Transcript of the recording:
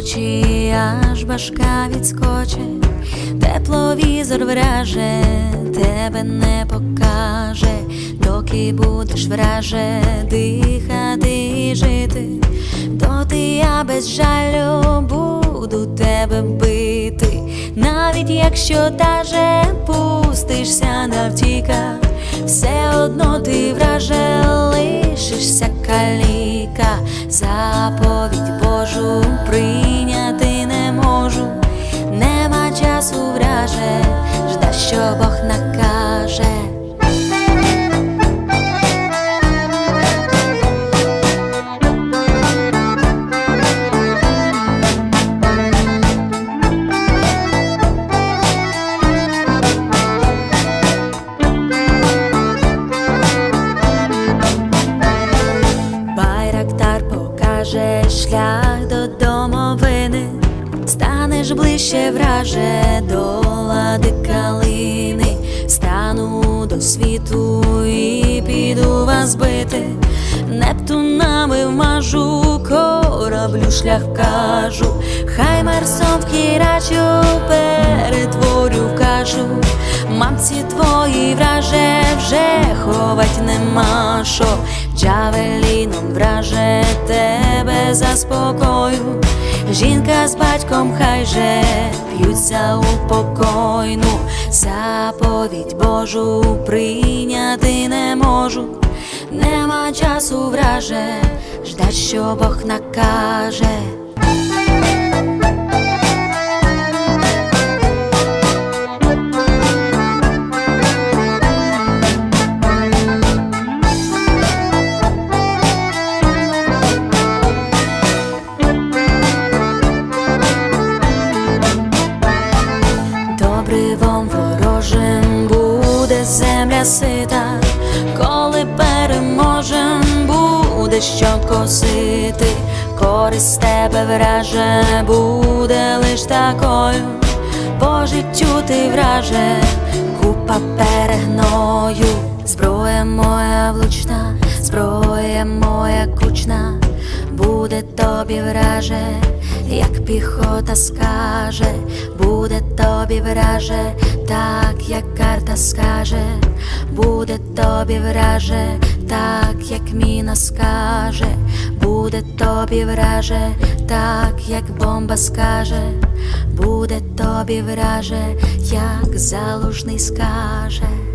вночі аж башка відскоче, тепловізор враже, тебе не покаже, доки будеш враже дихати і жити, доти я без жалю буду тебе бити, навіть якщо даже пустишся навтіка, все одно ти враже лишишся каліка, заповідь Божу прийняти нема часу враже, жда, що Бог накаже. Станеш ближче враже до лади калини, стану до світу і піду вас бити, Нептунами вмажу, кораблю шлях кажу, хай Марсом в кірачу перетворю в кашу, мамці твої враже вже ховать нема що, Джавеліном враже тебе заспокою, жінка з батьком хай же п'ються у покойну, заповідь Божу прийняти не можу, нема часу враже, ждать, що Бог накаже. Добривом ворожим буде земля сита, коли переможем буде що косити, користь тебе враже буде лиш такою, по життю ти враже, купа перегною, зброя моя влучна, зброя моя кучна, буде тобі враже, як піхота скаже, буде тобі враже, так як карта скаже, буде тобі враже, так як міна скаже, буде тобі враже, так як бомба скаже, буде тобі враже, як залужний скаже.